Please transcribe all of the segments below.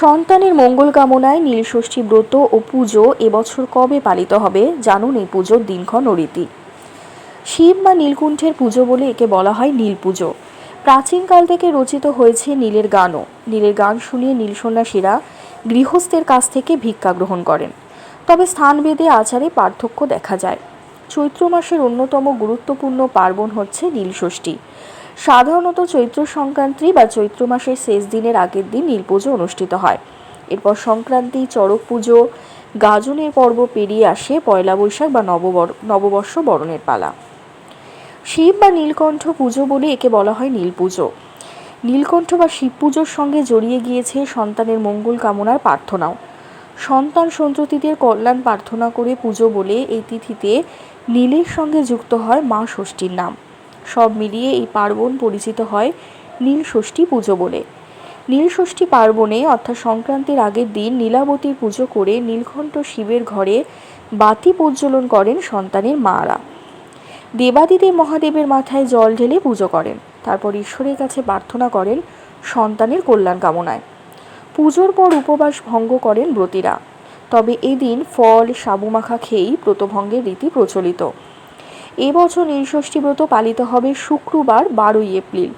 সন্তানের মঙ্গল কামনায় নীলষষ্ঠী ব্রত ও পুজো এবছর কবে পালিত হবে জানুন এই পুজোর দিনক্ষণ ও রীতি। শিব বা নীলকুণ্ঠের পুজো বলে একে বলা হয় নীল পুজো। প্রাচীনকাল থেকে রচিত হয়েছে নীলের গানও। নীলের গান শুনিয়ে নীল সন্ন্যাসীরা গৃহস্থের কাছ থেকে ভিক্ষা গ্রহণ করেন। তবে স্থানভেদে আচারে পার্থক্য দেখা যায়। চৈত্র মাসের অন্যতম গুরুত্বপূর্ণ পার্বণ হচ্ছে নীলষষ্ঠী সাধারণত চৈত্র সংক্রান্তি বা চৈত্র মাসের শেষ দিনের আগের দিন নীল পুজো অনুষ্ঠিত হয়। এরপর সংক্রান্তি, চড়ক পুজো, গাজনের পর্ব পেরিয়ে আসে পয়লা বৈশাখ বা নববর নববর্ষ বরণের পালা। শিব বা নীলকণ্ঠ পুজো বলে একে বলা হয় নীল পুজো। নীলকণ্ঠ বা শিব পুজোর সঙ্গে জড়িয়ে গিয়েছে সন্তানের মঙ্গল কামনার প্রার্থনাও। সন্তান সন্ততিদের কল্যাণ প্রার্থনা করে পুজো বলে এই তিথিতে নীলের সঙ্গে যুক্ত হয় মা ষষ্ঠীর নাম। সব মিলিয়ে এই পার্বণ পরিচিত হয় নীল ষষ্ঠী পুজো বলে। নীল ষষ্ঠী পার্বণে অর্থাৎ সংক্রান্তির আগের দিন নীলাবতীর পুজো করে নীলকণ্ঠ শিবের ঘরে বাতি প্রজ্বলন করেন সন্তানের মারা। দেবাদিদেব মহাদেবের মাথায় জল ঢেলে পুজো করেন। তারপর ঈশ্বরের কাছে প্রার্থনা করেন সন্তানের কল্যাণ কামনায়। পুজোর পর উপবাস ভঙ্গ করেন ব্রতীরা। তবে এদিন ফল, সাবু মাখা খেয়েই ব্রতভঙ্গের রীতি প্রচলিত। এবছর নীলষষ্ঠী ব্রত পালিত হবে শুক্রবার, বারোই এপ্রিল।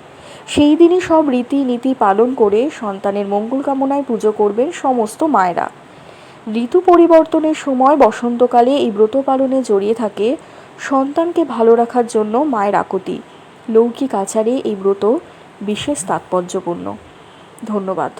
সেই দিনই সব রীতি নীতি পালন করে সন্তানের মঙ্গল কামনায় পুজো করবেন সমস্ত মায়েরা। ঋতু পরিবর্তনের সময় বসন্তকালে এই ব্রত পালনে জড়িয়ে থাকে সন্তানকে ভালো রাখার জন্য মায়ের আকুতি। লৌকিক আচারে এই ব্রত বিশেষ তাৎপর্যপূর্ণ। ধন্যবাদ।